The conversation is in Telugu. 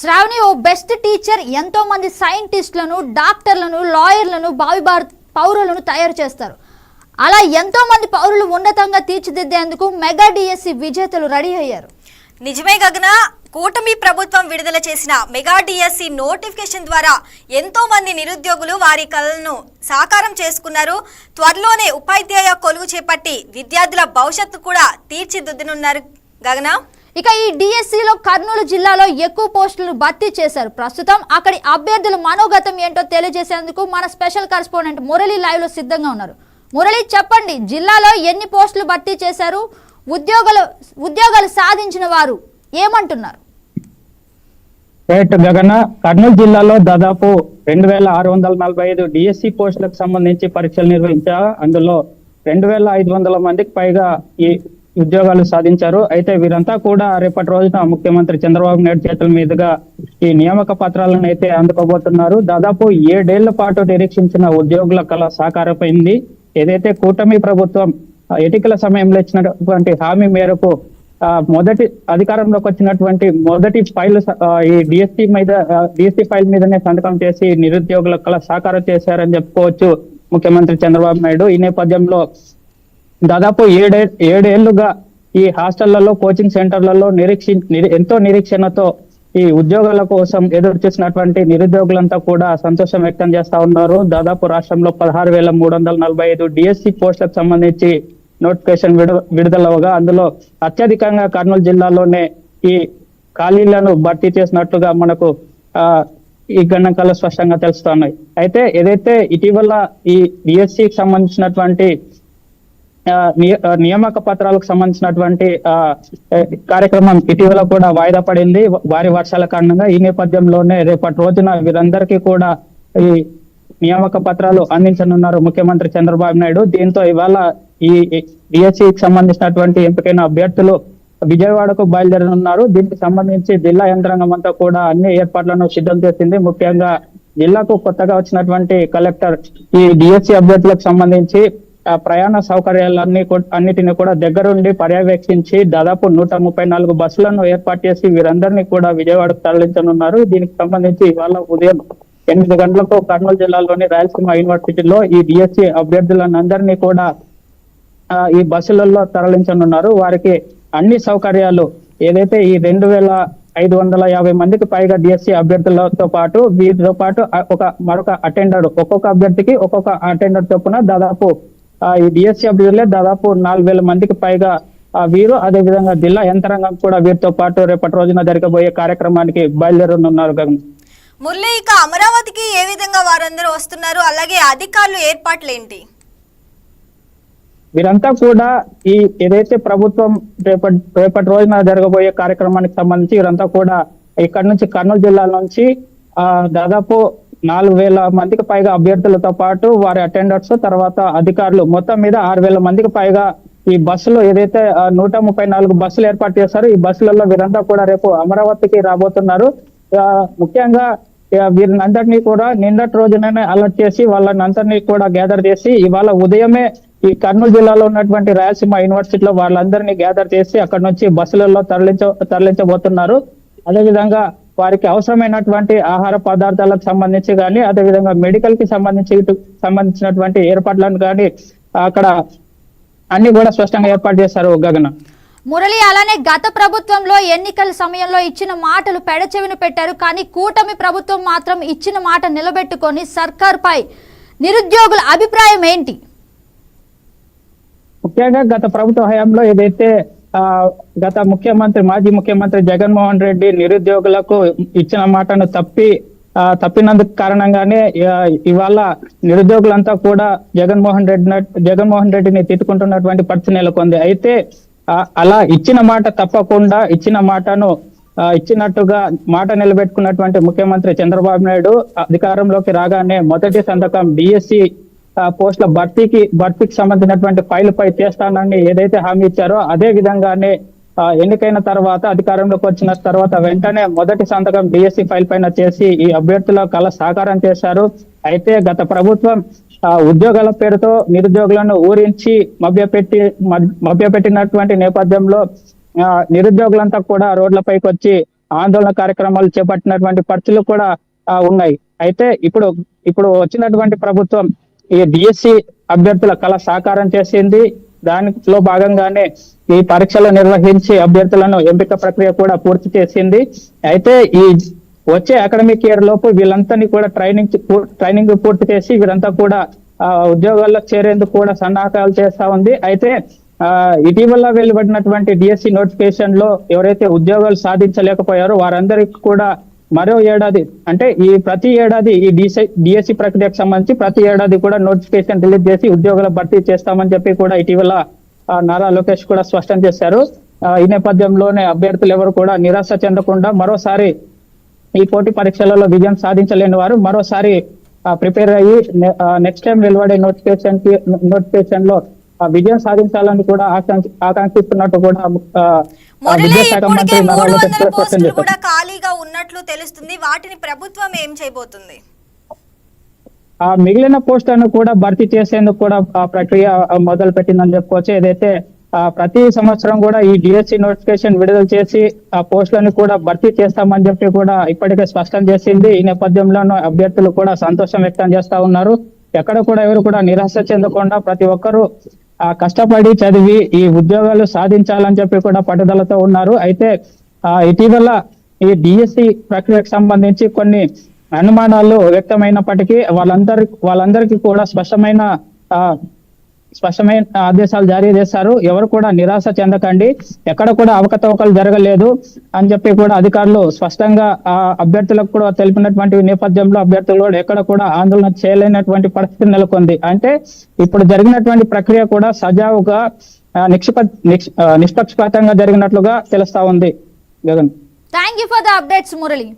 శ్రావణి ఓ బెస్ట్ టీచర్. ఎంతో మంది సైంటిస్టులను డాక్టర్లను లాయర్లను భావి భారత్ పౌరులను తయారు చేస్తారు. అలా ఎంతో మంది పౌరులు ఉన్నతంగా తీర్చిదిద్దేందుకు మెగా డిఎస్సి విజేతలు రెడీ అయ్యారు. నిజమే గగన కూటమి ప్రభుత్వం విడుదల చేసిన మెగా డిఎస్సి నోటిఫికేషన్ ద్వారా ఎంతో మంది నిరుద్యోగులు వారి కళలను సాకారం చేసుకున్నారు. త్వరలోనే ఉపాధ్యాయ కొలువు చేపట్టి విద్యార్థుల భవిష్యత్తు కూడా తీర్చిదిద్దనున్నారు గగన. ఇక ఈ డిఎస్సిలో కర్నూలు జిల్లాలో ఎక్కువ పోస్టులను భర్తీ చేశారు. ప్రస్తుతం అక్కడి అభ్యర్థుల మనోగతం ఏంటో తెలియజేసేందుకు మన స్పెషల్ కరెస్పాండెంట్ మురళి లైవ్లో సిద్ధంగా ఉన్నారు. మురళి చెప్పండి జిల్లాలో ఎన్ని పోస్టులు భర్తీ చేశారు? ఉద్యోగులు ఉద్యోగాలు సాధించిన వారు ఏమంటున్నారు? రైట్ కర్నూలు జిల్లాలో దాదాపు రెండు వేల ఆరు వందల నలభై ఐదు డిఎస్సి పోస్టులకు సంబంధించి పరీక్షలు నిర్వహించారు అందులో రెండు వేల ఐదు వందల మందికి పైగా ఈ ఉద్యోగాలు సాధించారు. అయితే వీరంతా కూడా రేపటి రోజున ముఖ్యమంత్రి చంద్రబాబు నాయుడు చేతుల మీదుగా ఈ నియామక పత్రాలను అయితే అందుకోబోతున్నారు. దాదాపు ఏడేళ్ళ పాటు నిరీక్షించిన ఉద్యోగుల కళ సాకారమైంది. ఏదైతే కూటమి ప్రభుత్వం ఆ, ఎన్నికల సమయంలో ఇచ్చినటువంటి హామీ మేరకు ఆ, మొదటి అధికారంలోకి వచ్చినటువంటి మొదటి ఫైల్ ఈ డిఎస్టి మీద డిఎస్టి ఫైల్ మీదనే సంతకం చేసి నిరుద్యోగుల కళ సాకారం చేశారని చెప్పుకోవచ్చు ముఖ్యమంత్రి చంద్రబాబు నాయుడు. ఈ నేపథ్యంలో దాదాపు ఏడే ఏడేళ్ళుగా ఈ హాస్టళ్ళలో కోచింగ్ సెంటర్లలో నిరీక్షి ఎంతో నిరీక్షణతో ఈ ఉద్యోగాల కోసం ఎదురు చూసినటువంటి నిరుద్యోగులంతా కూడా సంతోషం వ్యక్తం చేస్తా ఉన్నారు. దాదాపు రాష్ట్రంలో పదహారు వేల మూడు వందల నలభై ఐదు డిఎస్సి పోస్టులకు సంబంధించి నోటిఫికేషన్ విడు విడుదలవగా అందులో అత్యధికంగా కర్నూలు జిల్లాలోనే ఈ ఖాళీలను భర్తీ చేసినట్లుగా మనకు ఆ ఈ గణాంకాలు స్పష్టంగా తెలుస్తున్నాయి. అయితే ఏదైతే ఇటీవల ఈ డిఎస్సికి సంబంధించినటువంటి నియామక పత్రాలకు సంబంధించినటువంటి ఆ, కార్యక్రమం ఇటీవల కూడా వాయిదా పడింది. భారీ వర్షాల కారణంగా ఈ నేపథ్యంలోనే రేపటి రోజున వీరందరికీ కూడా ఈ నియామక పత్రాలు అందించనున్నారు ముఖ్యమంత్రి చంద్రబాబు నాయుడు. దీంతో ఇవాళ ఈ డిఎస్సికి సంబంధించినటువంటి ఎంపికైన అభ్యర్థులు విజయవాడకు బయలుదేరనున్నారు. దీనికి సంబంధించి జిల్లా యంత్రాంగం అంతా కూడా అన్ని ఏర్పాట్లను సిద్ధం చేసింది. ముఖ్యంగా జిల్లాకు కొత్తగా వచ్చినటువంటి కలెక్టర్ ఈ డిఎస్సి అభ్యర్థులకు సంబంధించి ప్రయాణ సౌకర్యాలన్నీ అన్నిటిని కూడా దగ్గరుండి పర్యవేక్షించి దాదాపు నూట ముప్పై నాలుగు బస్సులను ఏర్పాటు చేసి వీరందరినీ కూడా విజయవాడకు తరలించనున్నారు. దీనికి సంబంధించి ఇవాళ ఉదయం ఎనిమిది గంటలకు కర్నూలు జిల్లాలోని రాయలసీమ యూనివర్సిటీలో ఈ డిఎస్సి అభ్యర్థులందరినీ కూడా ఈ బస్సులలో తరలించనున్నారు. వారికి అన్ని సౌకర్యాలు ఏదైతే ఈ రెండు వేల ఐదు వందల యాభై మందికి పైగా డిఎస్సి అభ్యర్థులతో పాటు వీరితో పాటు ఒక మరొక అటెండర్ ఒక్కొక్క అభ్యర్థికి ఒక్కొక్క అటెండర్ చొప్పున దాదాపు ఈ డిఎస్సి అభ్యర్థులే దాదాపు నాలుగు వేల మందికి పైగా వీరు అదే విధంగా జిల్లా యంత్రాంగం కూడా వీరితో పాటు రేపటి రోజున జరగబోయే కార్యక్రమానికి బయలుదేరనున్నారు గగన్. మురళి ఇక అమరావతికి ఏ విధంగా వారందరూ వస్తున్నారు? అలాగే అధికారులు ఏర్పాట్లు ఏంటి వీరంతా కూడా ఈ ఏదైతే ప్రభుత్వం రేపటి రేపటి రోజున జరగబోయే కార్యక్రమానికి సంబంధించి వీరంతా కూడా ఇక్కడ నుంచి కర్నూలు జిల్లా నుంచి ఆ దాదాపు నాలుగు వేల మందికి పైగా అభ్యర్థులతో పాటు వారి అటెండర్స్ తర్వాత అధికారులు. మొత్తం మీద ఆరు వేల మందికి పైగా ఈ బస్సులు ఏదైతే నూట ముప్పై నాలుగు బస్సులు ఏర్పాటు చేశారో ఈ బస్సులలో వీరంతా కూడా రేపు అమరావతికి రాబోతున్నారు. ముఖ్యంగా వీరిని అందరినీ కూడా నిన్నటి రోజుననే అలర్ట్ చేసి వాళ్ళని అందరినీ కూడా గ్యాదర్ చేసి ఇవాళ ఉదయమే ఈ కర్నూలు జిల్లాలో ఉన్నటువంటి రాయలసీమ యూనివర్సిటీలో వాళ్ళందరినీ గ్యాదర్ చేసి అక్కడ నుంచి బస్సులలో తరలించ తరలించబోతున్నారు. అదేవిధంగా వారికి అవసరమైనటువంటి ఆహార పదార్థాలకు సంబంధించి కానీ అదేవిధంగా మెడికల్కి సంబంధించి సంబంధించినటువంటి ఏర్పాట్లను కానీ అక్కడ అన్ని కూడా స్పష్టంగా ఏర్పాటు చేశారు గగన. మురళి అలానే గత ప్రభుత్వంలో ఎన్నికల సమయంలో ఇచ్చిన మాటలు పెడచెవిన పెట్టారు. కానీ కూటమి ప్రభుత్వం మాత్రం ఇచ్చిన మాట నిలబెట్టుకొని సర్కార్పై నిరుద్యోగుల అభిప్రాయం ఏంటి? ముఖ్యంగా గత ప్రభుత్వ హయాంలో ఏదైతే గత ముఖ్యమంత్రి మాజీ ముఖ్యమంత్రి జగన్మోహన్ రెడ్డి నిరుద్యోగులకు ఇచ్చిన మాటను తప్పి ఆ, తప్పినందుకు కారణంగానే ఇవాళ నిరుద్యోగులంతా కూడా జగన్మోహన్ రెడ్డి జగన్మోహన్ రెడ్డిని తిట్టుకుంటున్నటువంటి పరిస్థితి నెలకొంది. అయితే అలా ఇచ్చిన మాట తప్పకుండా ఇచ్చిన మాటను ఇచ్చినట్టుగా మాట నిలబెట్టుకున్నటువంటి ముఖ్యమంత్రి చంద్రబాబు నాయుడు అధికారంలోకి రాగానే మొదటి సంతకం డిఎస్సి పోస్టుల భర్తీకి భర్తీకి సంబంధించినటువంటి ఫైల్ పై చేస్తానని ఏదైతే హామీ ఇచ్చారో అదే విధంగానే ఎన్నికైన తర్వాత అధికారంలోకి వచ్చిన తర్వాత వెంటనే మొదటి సంతకం డిఎస్సి ఫైల్ పైన చేసి ఈ అభ్యర్థుల కళ సాకారం చేశారు. అయితే గత ప్రభుత్వం ఆ, ఉద్యోగాల పేరుతో నిరుద్యోగులను ఊరించి మభ్యపెట్టి మభ్యపెట్టినటువంటి నేపథ్యంలో ఆ, నిరుద్యోగులంతా కూడా రోడ్లపైకి వచ్చి ఆందోళన కార్యక్రమాలు చేపట్టినటువంటి పరిస్థితులు కూడా ఉన్నాయి. అయితే ఇప్పుడు ఇప్పుడు వచ్చినటువంటి ప్రభుత్వం ఈ డిఎస్సి అభ్యర్థుల కళ సాకారం చేసింది. దానిలో భాగంగానే ఈ పరీక్షలు నిర్వహించి అభ్యర్థులను ఎంపిక ప్రక్రియ కూడా పూర్తి చేసింది. అయితే ఈ వచ్చే అకాడమిక్ ఇయర్ లోపు వీళ్ళంతని కూడా ట్రైనింగ్ ట్రైనింగ్ పూర్తి చేసి వీరంతా కూడా ఆ, ఉద్యోగాల్లో చేరేందుకు కూడా సన్నాహాలు చేస్తా ఉంది. అయితే ఆ, ఇటీవల వెలువడినటువంటి డిఎస్సి నోటిఫికేషన్లో ఎవరైతే ఉద్యోగాలు సాధించలేకపోయారో వారందరికీ కూడా మరో ఏడాది అంటే ఈ ప్రతి ఏడాది ఈ డిఎస్సి డిఎస్సి ప్రక్రియకు సంబంధించి ప్రతి ఏడాది కూడా నోటిఫికేషన్ రిలీజ్ చేసి ఉద్యోగాల భర్తీ చేస్తామని చెప్పి కూడా ఇటీవల నారా లోకేష్ కూడా స్పష్టం చేశారు. ఈ నేపథ్యంలోనే అభ్యర్థులు ఎవరు కూడా నిరాశ చెందకుండా మరోసారి ఈ పోటీ పరీక్షలలో విజయం సాధించలేని వారు మరోసారి ప్రిపేర్ అయ్యి నెక్స్ట్ టైం వెలువడే నోటిఫికేషన్కి నోటిఫికేషన్లో ఆ, విజయం సాధించాలని కూడా ఆకాంక్ష ఆకాంక్షిస్తున్నట్టు కూడా మురళి ఇప్పటికే మూడు వందల పోస్టులు కూడా ఖాళీగా ఉన్నట్లు తెలుస్తుంది. వాటిని ప్రభుత్వం ఏం చేయబోతుంది? ఆ మిగిలిన పోస్టులను కూడా భర్తీ చేసేందుకు కూడా ప్రక్రియ మొదలు పెట్టిందని చెప్పుకోవచ్చు. ఏదైతే ప్రతి సంవత్సరం కూడా ఈ డిఎస్సి నోటిఫికేషన్ విడుదల చేసి ఆ పోస్టులను కూడా భర్తీ చేస్తామని చెప్పి కూడా ఇప్పటికే స్పష్టం చేసింది. ఈ నేపథ్యంలోనూ అభ్యర్థులు కూడా సంతోషం వ్యక్తం చేస్తా ఉన్నారు. ఎక్కడ కూడా ఎవరు కూడా నిరాశ చెందకుండా ప్రతి ఒక్కరూ ఆ కష్టపడి చదివి ఈ ఉద్యోగాలు సాధించాలని చెప్పి కూడా పట్టుదలతో ఉన్నారు. అయితే ఆ ఇటీవల ఈ డిఎస్సి ప్రక్రియకు సంబంధించి కొన్ని అనుమానాలు వ్యక్తమైనప్పటికీ వాళ్ళందరి వాళ్ళందరికీ కూడా స్పష్టమైన ఆ, స్పష్టమైన ఆదేశాలు జారీ చేశారు. ఎవరు కూడా నిరాశ చెందకండి. ఎక్కడ కూడా అవకతవకలు జరగలేదు అని చెప్పి కూడా అధికారులు స్పష్టంగా ఆ అభ్యర్థులకు కూడా తెలిపినటువంటి నేపథ్యంలో అభ్యర్థులు కూడా ఎక్కడ కూడా ఆందోళన చేయలేనటువంటి పరిస్థితి నెలకొంది. అంటే ఇప్పుడు జరిగినటువంటి ప్రక్రియ కూడా సజావుగా నిక్షిప నిష్పక్షపాతంగా జరిగినట్లుగా తెలుస్తా ఉంది. Gagan. Thank you for the updates Murali